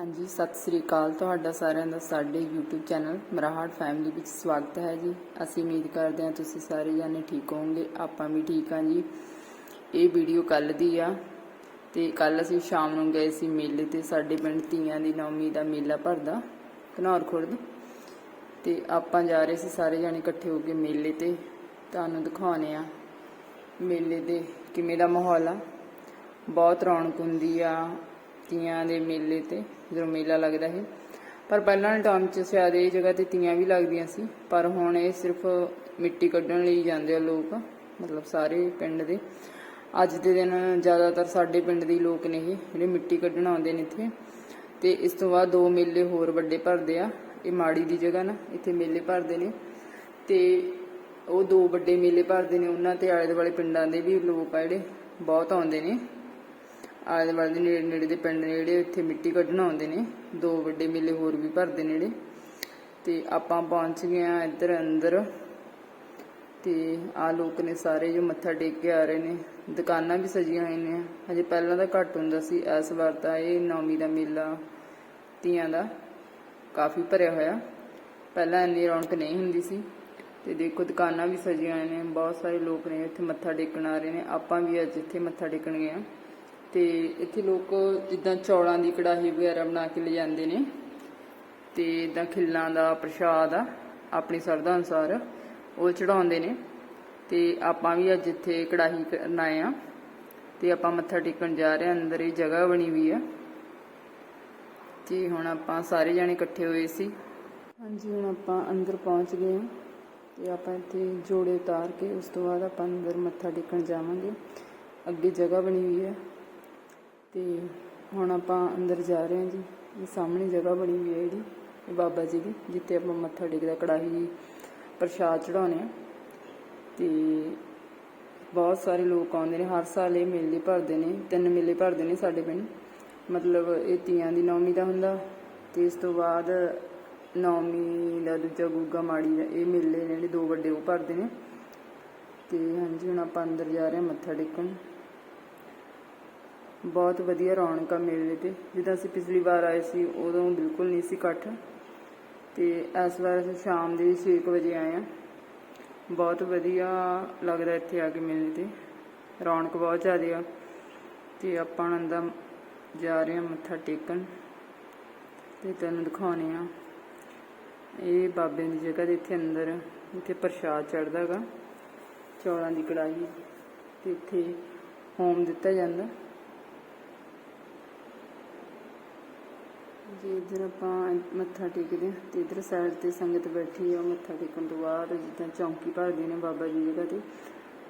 ਹਾਂਜੀ, ਸਤਿ ਸ੍ਰੀ ਅਕਾਲ। ਤੁਹਾਡਾ ਸਾਰਿਆਂ ਦਾ ਸਾਡੇ YouTube ਚੈਨਲ ਮਰਾਹਾਟ ਫੈਮਿਲੀ ਵਿੱਚ ਸਵਾਗਤ ਹੈ ਜੀ। ਅਸੀਂ ਉਮੀਦ ਕਰਦੇ ਹਾਂ ਤੁਸੀਂ ਸਾਰੇ ਜਾਨੇ ਠੀਕ ਹੋਵੋਗੇ, ਆਪਾਂ ਵੀ ਠੀਕ ਹਾਂ ਜੀ। ਇਹ ਵੀਡੀਓ ਕੱਲ ਦੀ ਆ ਤੇ ਕੱਲ ਅਸੀਂ ਸ਼ਾਮ ਨੂੰ ਗਏ ਸੀ ਮੇਲੇ ਤੇ, ਸਾਡੇ ਪਿੰਡ ਤੀਆਂ ਦੀ ਨੌਮੀ ਦਾ ਮੇਲਾ ਭਰਦਾ, ਘਨੌਰ ਖੁਰਦ। ਤੇ ਆਪਾਂ ਜਾ ਰਹੇ ਸੀ ਸਾਰੇ ਜਾਣੇ ਇਕੱਠੇ ਹੋ ਕੇ ਮੇਲੇ ਤੇ। ਤੁਹਾਨੂੰ ਦਿਖਾਉਣੇ ਆ ਮੇਲੇ ਦੇ ਕਿਵੇਂ ਦਾ ਮਾਹੌਲ ਆ। ਬਹੁਤ ਰੌਣਕ ਹੁੰਦੀ ਆ ਤੀਆਂ ਦੇ ਮੇਲੇ ਤੇ ਜਦੋਂ ਮੇਲਾ ਲੱਗਦਾ ਹੈ ਪਰ ਪਹਿਲਾਂ ਦੇ ਟਾਈਮ 'ਚ ਸ਼ਾਇਦ ਇਹ ਜਗ੍ਹਾ ਤੇ ਤੀਆਂ ਵੀ ਲੱਗਦੀਆਂ ਸੀ। ਪਰ ਹੁਣ ਇਹ ਸਿਰਫ ਮਿੱਟੀ ਕੱਢਣ ਲਈ ਜਾਂਦੇ ਆ ਲੋਕ, ਮਤਲਬ ਸਾਰੇ ਪਿੰਡ ਦੇ। ਅੱਜ ਦੇ ਦਿਨ ਜ਼ਿਆਦਾਤਰ ਸਾਡੇ ਪਿੰਡ ਦੇ ਲੋਕ ਨੇ ਇਹ, ਜਿਹੜੇ ਮਿੱਟੀ ਕੱਢਣ ਆਉਂਦੇ ਨੇ ਇੱਥੇ। ਤੇ ਇਸ ਤੋਂ ਬਾਅਦ ਦੋ ਮੇਲੇ ਹੋਰ ਵੱਡੇ ਭਰਦੇ ਆ। ਇਹ ਮਾੜੀ ਦੀ ਜਗ੍ਹਾ ਨਾ, ਇੱਥੇ ਮੇਲੇ ਭਰਦੇ ਨੇ। ਤੇ ਉਹ ਦੋ ਵੱਡੇ ਮੇਲੇ ਭਰਦੇ ਨੇ। ਉਹਨਾਂ ਤੇ ਆਲੇ ਦੁਆਲੇ ਪਿੰਡਾਂ ਦੇ ਵੀ ਲੋਕ ਆ ਜਿਹੜੇ, ਬਹੁਤ ਆਉਂਦੇ ਨੇ। ਆਲੇ ਦੁਆਲੇ ਦੇ ਨੇੜੇ ਨੇੜੇ ਦੇ ਪਿੰਡ ਨੇ ਜਿਹੜੇ ਇੱਥੇ ਮਿੱਟੀ ਕੱਢਣ ਆਉਂਦੇ ਨੇ, ਦੋ ਵੱਡੇ ਮੇਲੇ ਹੋਰ ਵੀ ਭਰਦੇ ਨੇੜੇ। ਤੇ ਆਪਾਂ ਪਹੁੰਚ ਗਏ ਆ ਇੱਧਰ ਅੰਦਰ। ਤੇ ਆ ਲੋਕ ਨੇ ਸਾਰੇ ਜੋ ਮੱਥਾ ਟੇਕ ਕੇ ਆ ਰਹੇ ਨੇ। ਦੁਕਾਨਾਂ ਵੀ ਸਜੀਆਂ ਹੋਈਆਂ ਨੇ। ਹਜੇ ਪਹਿਲਾਂ ਤਾਂ ਘੱਟ ਹੁੰਦਾ ਸੀ, ਇਸ ਵਾਰ ਤਾਂ ਇਹ ਨੌਮੀ ਦਾ ਮੇਲਾ, ਤੀਆਂ ਦਾ ਕਾਫੀ ਭਰਿਆ ਹੋਇਆ। ਪਹਿਲਾਂ ਇੰਨੀ ਰੌਣਕ ਨਹੀਂ ਹੁੰਦੀ ਸੀ। ਤੇ ਦੇਖੋ ਦੁਕਾਨਾਂ ਵੀ ਸਜੀਆਂ ਹੋਈਆਂ ਨੇ, ਬਹੁਤ ਸਾਰੇ ਲੋਕ ਨੇ ਇੱਥੇ ਮੱਥਾ ਟੇਕਣ ਆ ਰਹੇ ਨੇ। ਆਪਾਂ ਵੀ ਅੱਜ ਇੱਥੇ ਮੱਥਾ ਟੇਕਣ ਗਏ ਆ ਤੇ ਇੱਥੇ ਲੋਕ ਜਿੱਦਾਂ ਚੌਲਾਂ ਦੀ ਕੜਾਹੀ ਵਗੈਰਾ ਬਣਾ ਕੇ ਲਿਜਾਂਦੇ ਨੇ ਤੇ ਇਦਾਂ ਖਿੱਲਾਂ ਦਾ ਪ੍ਰਸ਼ਾਦ ਆ, ਆਪਣੀ ਸਰਦਾ ਅਨੁਸਾਰ ਉਹ ਚੜਾਉਂਦੇ ਨੇ ਤੇ ਆਪਾਂ ਵੀ ਅੱਜ ਇੱਥੇ ਕੜਾਹੀ ਕਰਨ ਆਏ ਆ ਤੇ ਆਪਾਂ ਮੱਥਾ ਟੇਕਣ ਜਾ ਰਹੇ ਆ ਅੰਦਰ ਇਹ ਜਗ੍ਹਾ ਬਣੀ ਹੋਈ ਆ। ਤੇ ਹੁਣ ਆਪਾਂ ਸਾਰੇ ਜਾਣੇ ਇਕੱਠੇ ਹੋਏ ਸੀ। ਹਾਂਜੀ, ਹੁਣ ਆਪਾਂ ਅੰਦਰ ਪਹੁੰਚ ਗਏ ਹਾਂ ਤੇ ਆਪਾਂ ਇੱਥੇ ਜੋੜੇ ਉਤਾਰ ਕੇ ਉਸ ਤੋਂ ਬਾਅਦ ਆਪਾਂ ਅੰਦਰ ਮੱਥਾ ਟੇਕਣ ਜਾਵਾਂਗੇ। ਅੱਗੇ ਜਗ੍ਹਾ ਬਣੀ ਹੋਈ ਹੈ। ਤੇ ਹੁਣ ਆਪਾਂ ਅੰਦਰ ਜਾ ਰਹੇ ਹਾਂ ਜੀ। ਇਹ ਸਾਹਮਣੇ ਜਗ੍ਹਾ ਬਣੀ ਹੋਈ ਹੈ ਜਿਹੜੀ ਇਹ ਬਾਬਾ ਜੀ ਦੀ, ਜਿੱਥੇ ਆਪਾਂ ਮੱਥਾ ਟੇਕਦਾ, ਕੜਾਹੀ ਪ੍ਰਸ਼ਾਦ ਚੜਾਉਣੇ ਆ ਤੇ ਬਹੁਤ ਸਾਰੇ ਲੋਕ ਆਉਂਦੇ ਨੇ, ਹਰ ਸਾਲ ਇਹ ਮੇਲੇ ਭਰਦੇ ਨੇ, ਤਿੰਨ ਮੇਲੇ ਭਰਦੇ ਨੇ ਸਾਡੇ ਪਿੰਡ। ਮਤਲਬ ਇਹ ਤੀਆਂ ਦੀ ਨੌਮੀ ਦਾ ਹੁੰਦਾ, ਤੇ ਇਸ ਤੋਂ ਬਾਅਦ ਨੌਮੀ ਦਾ ਦੂਜਾ ਗੁੱਗਾ ਮਾੜੀ ਦਾ, ਇਹ ਮੇਲੇ ਨੇ ਜਿਹੜੇ ਦੋ ਵੱਡੇ ਉਹ ਭਰਦੇ ਨੇ। ਤੇ ਹਾਂਜੀ, ਹੁਣ ਆਪਾਂ ਅੰਦਰ ਜਾ ਰਹੇ ਹਾਂ ਮੱਥਾ ਟੇਕਣ। ਬਹੁਤ ਵਧੀਆ ਰੌਣਕ ਆ ਮੇਲੇ ਤੇ। ਜਿੱਦਾਂ ਅਸੀਂ ਪਿਛਲੀ ਵਾਰ ਆਏ ਸੀ, ਉਦੋਂ ਬਿਲਕੁਲ ਨਹੀਂ ਸੀ ਇਕੱਠ। ਤੇ ਇਸ ਵਾਰ ਅਸੀਂ ਸ਼ਾਮ ਦੇ 6 ਵਜੇ ਆਏ ਆ। ਬਹੁਤ ਵਧੀਆ ਲੱਗਦਾ ਇੱਥੇ ਆ ਕੇ ਮੇਲੇ ਤੇ। ਰੌਣਕ ਬਹੁਤ ਜ਼ਿਆਦਾ ਆ। ਤੇ ਆਪਾਂ ਹੁਣ ਅੰਦਰ ਜਾ ਰਹੇ ਆ ਮੱਥਾ ਟੇਕਣ। ਤੇ ਤੁਹਾਨੂੰ ਦਿਖਾਉਣੇ ਆ। ਇਹ ਬਾਬੇ ਦੀ ਜਗ੍ਹਾ ਦੇ ਇੱਥੇ ਅੰਦਰ, ਇੱਥੇ ਪ੍ਰਸ਼ਾਦ ਚੜਦਾਗਾ ਚੌਲਾਂ ਦੀ ਕੜਾਹੀ। ਤੇ ਇੱਥੇ ਹੋਮ ਦਿੱਤਾ ਜਾਂਦਾ। ਜੀ, ਇਧਰ ਆਪਾਂ ਮੱਥਾ ਟੇਕਦੇ ਹਾਂ ਤੇ ਇਧਰ ਸਾਈਡ ਤੇ ਸੰਗਤ ਬੈਠੀ ਆ ਮੱਥਾ ਟੇਕਣ ਤੋਂ ਬਾਅਦ ਜਿੱਦਾਂ ਚੌਂਕੀ ਭਰਦੇ ਨੇ ਬਾਬਾ ਜੀ ਜਗ੍ਹਾ ਤੇ,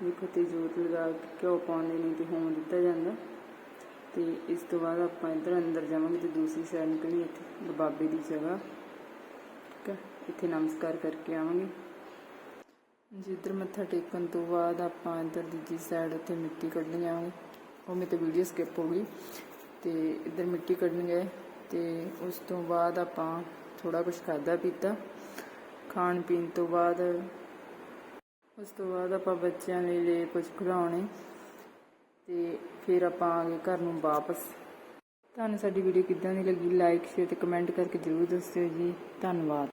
ਦੇਖੋ ਤੇ ਜੋਤ ਲਗਾ ਕੇ ਘਿਓ ਪਾਉਂਦੇ ਨੇ ਤੇ ਹੋਮ ਦਿੱਤਾ ਜਾਂਦਾ। ਤੇ ਇਸ ਤੋਂ ਬਾਅਦ ਆਪਾਂ ਇਧਰ ਅੰਦਰ ਜਾਵਾਂਗੇ ਤੇ ਦੂਸਰੀ ਸਾਈਡ ਨਿਕਲੀ ਇੱਥੇ ਬਾਬੇ ਦੀ ਜਗ੍ਹਾ। ਠੀਕ ਹੈ, ਇੱਥੇ ਨਮਸਕਾਰ ਕਰਕੇ ਆਵਾਂਗੇ। ਜੀ, ਇੱਧਰ ਮੱਥਾ ਟੇਕਣ ਤੋਂ ਬਾਅਦ ਆਪਾਂ ਇੱਧਰ ਦੂਜੀ ਸਾਈਡ ਉੱਤੇ ਮਿੱਟੀ ਕੱਢਣੀ ਜਾਵਾਂਗੇ। ਉਹ ਮੇਰੇ ਤੋਂ ਵੀਡੀਓ ਸਕਿਪ ਹੋ ਗਈ। ਤੇ ਇੱਧਰ ਮਿੱਟੀ ਕੱਢਣ ਗਏ। ਤੇ ਉਸ ਤੋਂ ਬਾਅਦ ਆਪਾਂ ਥੋੜਾ ਕੁਝ ਖਾਦਾ ਪੀਤਾ। ਖਾਣ ਪੀਣ ਤੋਂ ਬਾਅਦ ਉਸ ਤੋਂ ਬਾਅਦ ਆਪਾਂ ਬੱਚਿਆਂ ਲਈ ਲੈ ਕੁਝ ਖਿਡੌਣੇ ਤੇ ਫਿਰ ਆਪਾਂ ਆ ਗਏ ਘਰ ਨੂੰ ਵਾਪਸ। ਤੁਹਾਨੂੰ ਸਾਡੀ ਵੀਡੀਓ ਕਿੱਦਾਂ ਦੀ ਲੱਗੀ? ਲਾਈਕ ਸ਼ੇਅਰ ਤੇ ਕਮੈਂਟ ਕਰਕੇ ਜ਼ਰੂਰ ਦੱਸਿਓ ਜੀ। ਧੰਨਵਾਦ।